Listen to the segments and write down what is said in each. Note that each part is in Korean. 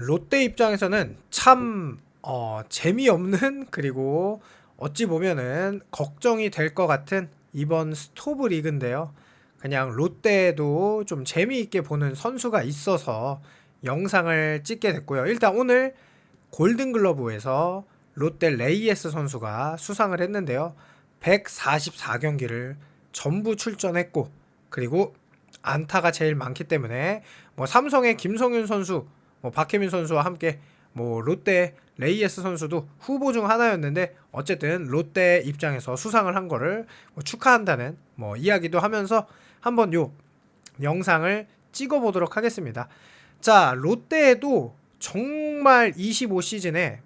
롯데 입장에서는 참 어, 재미없는 그리고 어찌 보면은 걱정이 될 것 같은 이번 스토브 리그인데요. 그냥 롯데도 좀 재미있게 보는 선수가 있어서 영상을 찍게 됐고요. 일단 오늘 골든글러브에서 롯데 레이에스 선수가 수상을 했는데요. 144경기를 전부 출전했고 그리고 안타가 제일 많기 때문에 뭐 삼성의 김성윤 선수, 뭐 박혜민 선수와 함께 뭐 롯데 레이에스 선수도 후보 중 하나였는데 어쨌든 롯데 입장에서 수상을 한 거를 뭐 축하한다는 뭐 이야기도 하면서 한번 요 영상을 찍어 보도록 하겠습니다. 자, 롯데에도 정말 25 시즌에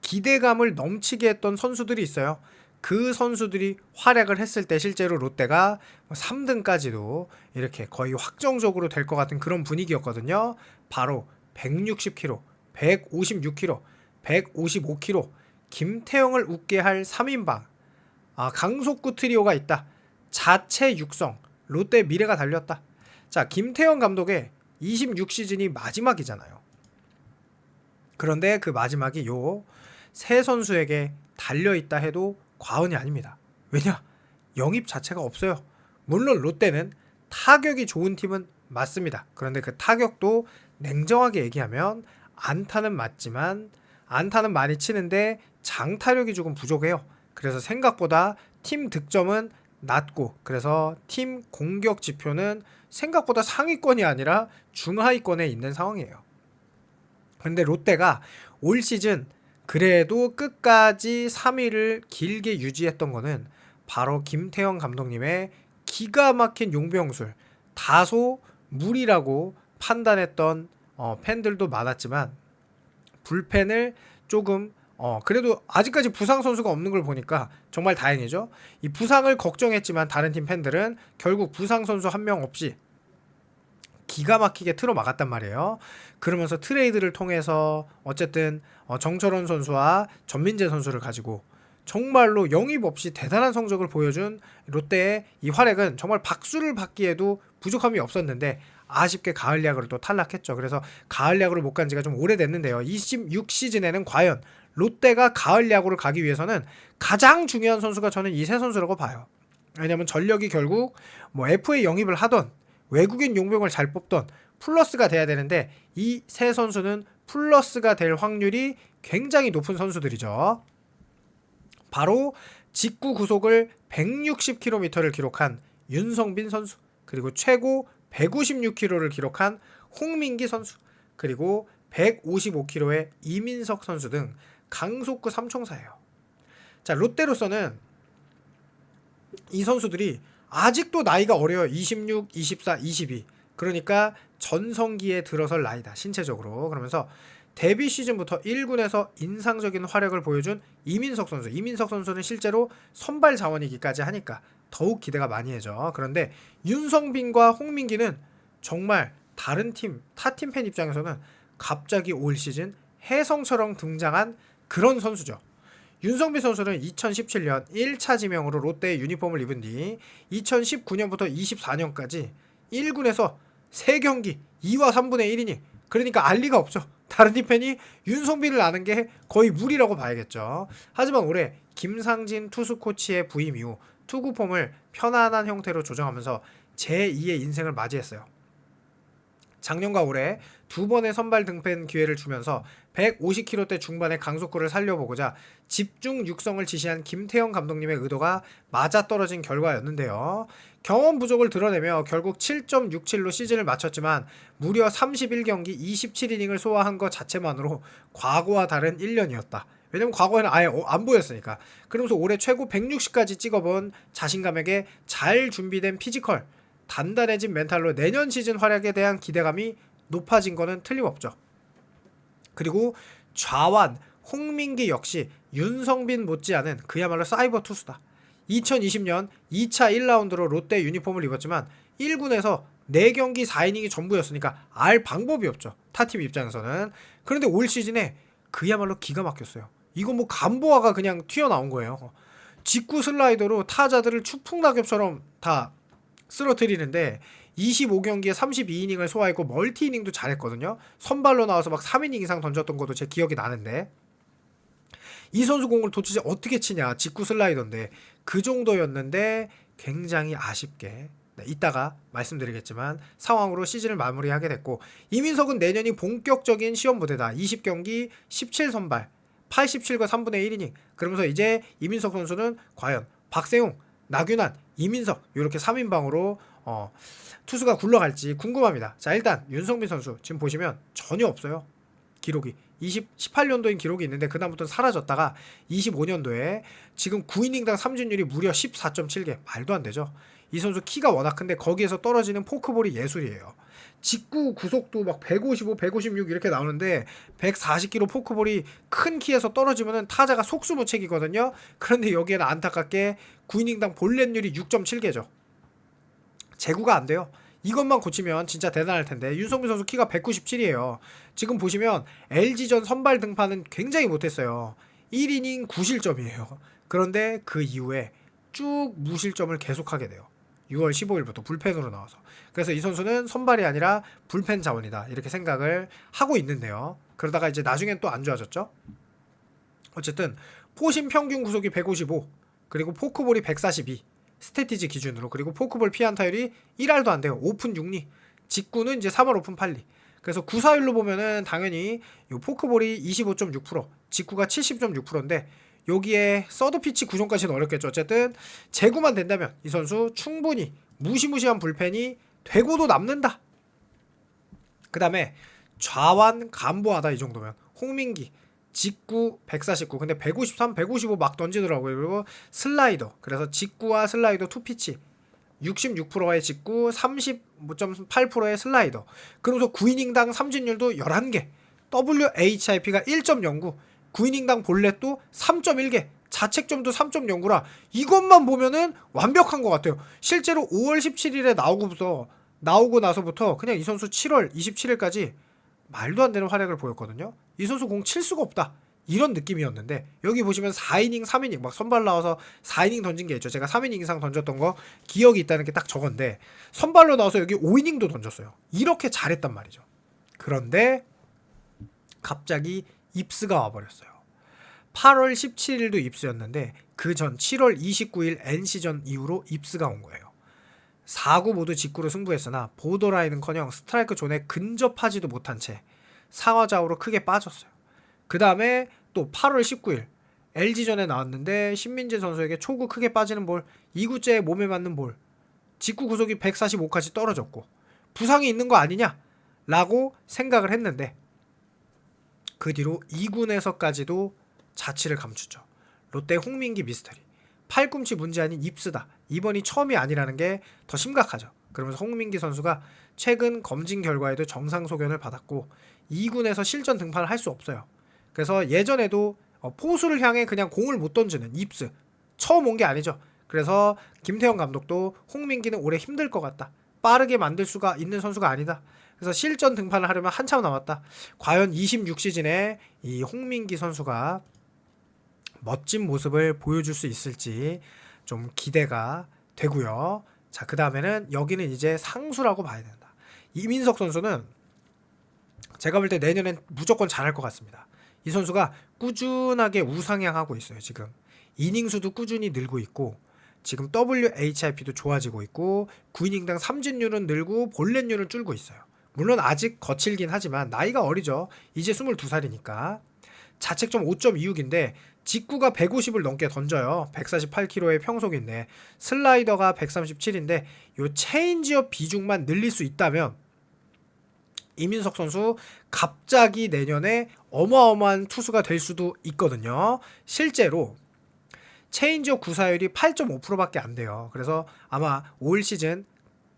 기대감을 넘치게 했던 선수들이 있어요. 그 선수들이 활약을 했을 때 실제로 롯데가 3등까지도 이렇게 거의 확정적으로 될 것 같은 그런 분위기였거든요. 바로 160kg, 156kg, 155kg 김태형을 웃게 할 3인방 아, 강속구 트리오가 있다. 자체 육성 롯데 미래가 달렸다. 자 김태형 감독의 26시즌이 마지막이잖아요. 그런데 그 마지막이 요 세 선수에게 달려 있다 해도 과언이 아닙니다. 왜냐? 영입 자체가 없어요. 물론 롯데는 타격이 좋은 팀은 맞습니다. 그런데 그 타격도 냉정하게 얘기하면 안타는 맞지만 안타는 많이 치는데 장타력이 조금 부족해요. 그래서 생각보다 팀 득점은 낮고 그래서 팀 공격 지표는 생각보다 상위권이 아니라 중하위권에 있는 상황이에요. 근데 롯데가 올 시즌 그래도 끝까지 3위를 길게 유지했던 거는 바로 김태형 감독님의 기가 막힌 용병술 다소 무리라고 판단했던 어, 팬들도 많았지만 불펜을 조금 어 그래도 아직까지 부상 선수가 없는 걸 보니까 정말 다행이죠. 이 부상을 걱정했지만 다른 팀 팬들은 결국 부상 선수 한 명 없이 기가 막히게 틀어 막았단 말이에요. 그러면서 트레이드를 통해서 어쨌든 어, 정철원 선수와 전민재 선수를 가지고 정말로 영입 없이 대단한 성적을 보여준 롯데의 이 활약은 정말 박수를 받기에도 부족함이 없었는데 아쉽게 가을 야구를 또 탈락했죠. 그래서 가을 야구를 못 간 지가 좀 오래됐는데요. 26 시즌에는 과연 롯데가 가을 야구를 가기 위해서는 가장 중요한 선수가 저는 이 세 선수라고 봐요. 왜냐면 전력이 결국 뭐 FA 영입을 하던 외국인 용병을 잘 뽑던 플러스가 돼야 되는데 이 세 선수는 플러스가 될 확률이 굉장히 높은 선수들이죠. 바로 직구 구속을 160km를 기록한 윤성빈 선수, 그리고 최고 156km를 기록한 홍민기 선수, 그리고 155km의 이민석 선수 등 강속구 삼총사예요. 자, 롯데로서는 이 선수들이 아직도 나이가 어려요. 26, 24, 22. 그러니까 전성기에 들어설 나이다. 신체적으로. 그러면서 데뷔 시즌부터 1군에서 인상적인 활약을 보여준 이민석 선수. 이민석 선수는 실제로 선발 자원이기까지 하니까 더욱 기대가 많이 해져. 그런데 윤성빈과 홍민기는 정말 다른 팀, 타 팀 팬 입장에서는 갑자기 올 시즌 혜성처럼 등장한 그런 선수죠. 윤성빈 선수는 2017년 1차 지명으로 롯데의 유니폼을 입은 뒤 2019년부터 24년까지 1군에서 3경기 2와 3분의 1이닝 그러니까 알 리가 없죠. 다른 팀 팬이 윤성빈을 아는 게 거의 무리라고 봐야겠죠. 하지만 올해 김상진 투수 코치의 부임 이후 투구 폼을 편안한 형태로 조정하면서 제2의 인생을 맞이했어요. 작년과 올해 두 번의 선발 등판 기회를 주면서 150km대 중반의 강속구를 살려보고자 집중 육성을 지시한 김태형 감독님의 의도가 맞아떨어진 결과였는데요. 경험 부족을 드러내며 결국 7.67로 시즌을 마쳤지만 무려 31경기 27이닝을 소화한 것 자체만으로 과거와 다른 1년이었다. 왜냐면 과거에는 아예 어- 안 보였으니까. 그러면서 올해 최고 160까지 찍어본 자신감에게 잘 준비된 피지컬, 단단해진 멘탈로 내년 시즌 활약에 대한 기대감이 높아진 거는 틀림없죠. 그리고 좌완 홍민기 역시 윤성빈 못지않은 그야말로 사이버 투수다. 2020년 2차 1라운드로 롯데 유니폼을 입었지만 1군에서 4경기 4이닝이 전부였으니까 알 방법이 없죠. 타팀 입장에서는. 그런데 올 시즌에 그야말로 기가 막혔어요. 이거 뭐 감보아가 그냥 튀어나온 거예요. 직구 슬라이더로 타자들을 추풍낙엽처럼 다 쓰러뜨리는데 25경기에 32이닝을 소화했고 멀티 이닝도 잘했거든요. 선발로 나와서 막 3이닝 이상 던졌던 것도 제 기억이 나는데 이 선수 공을 도대체 어떻게 치냐 직구 슬라이더인데 그 정도였는데 굉장히 아쉽게 네, 이따가 말씀드리겠지만 상황으로 시즌을 마무리하게 됐고 이민석은 내년이 본격적인 시험 무대다 20경기 17선발 87과 3분의 1이닝 그러면서 이제 이민석 선수는 과연 박세웅 나균환 이민석 이렇게 3인방으로 어, 투수가 굴러갈지 궁금합니다 자 일단 윤성민 선수 지금 보시면 전혀 없어요 기록이 20, 18년도인 기록이 있는데 그다음부터는 사라졌다가 25년도에 지금 9이닝당 삼진율이 무려 14.7개 말도 안 되죠. 이 선수 키가 워낙 큰데 거기에서 떨어지는 포크볼이 예술이에요. 직구 구속도 막 155, 156 이렇게 나오는데 140km 포크볼이 큰 키에서 떨어지면은 타자가 속수무책이거든요. 그런데 여기에는 안타깝게 9이닝당 볼넷율이 6.7개죠. 제구가 안 돼요. 이것만 고치면 진짜 대단할 텐데 윤성민 선수 키가 197이에요. 지금 보시면 LG전 선발 등판은 굉장히 못했어요. 1이닝 9실점이에요. 그런데 그 이후에 쭉 무실점을 계속하게 돼요. 6월 15일부터 불펜으로 나와서. 그래서 이 선수는 선발이 아니라 불펜 자원이다. 이렇게 생각을 하고 있는데요. 그러다가 이제 나중엔 또 안 좋아졌죠. 어쨌든 포심 평균 구속이 155, 그리고 포크볼이 142. 스태티지 기준으로 그리고 포크볼 피안 타율이 1할도 안 돼요. 오픈 6리. 직구는 이제 3월 오픈 8리. 그래서 구사율로 보면은 당연히 요 포크볼이 25.6%, 직구가 70.6%인데 여기에 서드 피치 구종까지는 어렵겠죠. 어쨌든 제구만 된다면 이 선수 충분히 무시무시한 불펜이 되고도 남는다. 그 다음에 좌완 간보하다 이 정도면 홍민기 직구 149 근데 153, 155 막 던지더라고요. 그리고 슬라이더 그래서 직구와 슬라이더 투피치 66%의 직구 35.8%의 슬라이더 그러면서 9이닝당 삼진율도 11개 WHIP가 1.09 9이닝당 볼넷도 3.1개 자책점도 3.09라 이것만 보면은 완벽한 것 같아요. 실제로 5월 17일에 나오고부터 나오고 나서부터 그냥 이 선수 7월 27일까지 말도 안 되는 활약을 보였거든요. 이 선수 공 칠 수가 없다. 이런 느낌이었는데 여기 보시면 4이닝 3이닝 막 선발 나와서 4이닝 던진 게 있죠. 제가 3이닝 이상 던졌던 거 기억이 있다는 게 딱 저건데 선발로 나와서 여기 5이닝도 던졌어요. 이렇게 잘했단 말이죠. 그런데 갑자기 입스가 와버렸어요 8월 17일도 입스였는데 그 전 7월 29일 NC전 이후로 입스가 온 거예요 4구 모두 직구로 승부했으나 보더라인은커녕 스트라이크 존에 근접하지도 못한 채 상하좌우로 크게 빠졌어요 그 다음에 또 8월 19일 LG전에 나왔는데 신민재 선수에게 초구 크게 빠지는 볼 2구째에 몸에 맞는 볼 직구 구속이 145까지 떨어졌고 부상이 있는 거 아니냐? 라고 생각을 했는데 그 뒤로 2군에서까지도 자취를 감추죠. 롯데 홍민기 미스터리. 팔꿈치 문제 아닌 입스다. 이번이 처음이 아니라는 게 더 심각하죠. 그러면서 홍민기 선수가 최근 검진 결과에도 정상 소견을 받았고 2군에서 실전 등판을 할 수 없어요. 그래서 예전에도 어, 포수를 향해 그냥 공을 못 던지는 입스 처음 온 게 아니죠. 그래서 김태형 감독도 홍민기는 올해 힘들 것 같다. 빠르게 만들 수가 있는 선수가 아니다. 그래서 실전 등판을 하려면 한참 남았다. 과연 26시즌에 이 홍민기 선수가 멋진 모습을 보여줄 수 있을지 좀 기대가 되고요. 자, 그 다음에는 여기는 이제 상수라고 봐야 된다. 이민석 선수는 제가 볼 때 내년엔 무조건 잘할 것 같습니다. 이 선수가 꾸준하게 우상향하고 있어요, 지금. 이닝 수도 꾸준히 늘고 있고, 지금 WHIP도 좋아지고 있고, 9이닝당 삼진율은 늘고, 볼넷율은 줄고 있어요. 물론 아직 거칠긴 하지만, 나이가 어리죠. 이제 22살이니까. 자책점 5.26인데, 직구가 150을 넘게 던져요. 148km의 평속인데, 슬라이더가 137인데, 요 체인지업 비중만 늘릴 수 있다면, 이민석 선수 갑자기 내년에 어마어마한 투수가 될 수도 있거든요. 실제로 체인지업 구사율이 8.5%밖에 안 돼요. 그래서 아마 올 시즌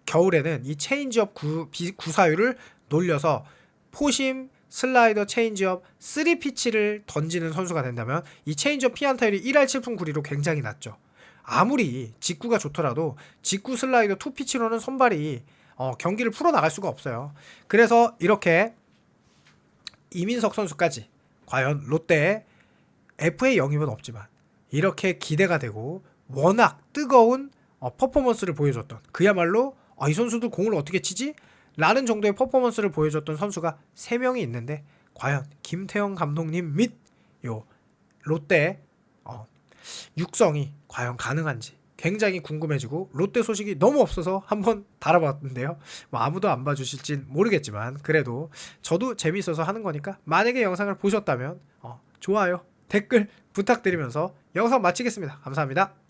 겨울에는 이 체인지업 구, 비, 구사율을 놀려서 포심 슬라이더 체인지업 3피치를 던지는 선수가 된다면 이 체인지업 피안타율이 1할 7푼 9리로 굉장히 낮죠. 아무리 직구가 좋더라도 직구 슬라이더 2피치로는 선발이 어, 경기를 풀어 나갈 수가 없어요. 그래서 이렇게 이민석 선수까지 과연 롯데 FA 영입은 없지만 이렇게 기대가 되고 워낙 뜨거운 어, 퍼포먼스를 보여줬던 그야말로 아, 이 선수들 공을 어떻게 치지? 라는 정도의 퍼포먼스를 보여줬던 선수가 3명이 있는데 과연 김태형 감독님 및 요 롯데 어, 육성이 과연 가능한지 굉장히 궁금해지고 롯데 소식이 너무 없어서 한번 달아봤는데요. 뭐 아무도 안 봐주실진 모르겠지만 그래도 저도 재미있어서 하는 거니까 만약에 영상을 보셨다면 어, 좋아요, 댓글 부탁드리면서 영상 마치겠습니다. 감사합니다.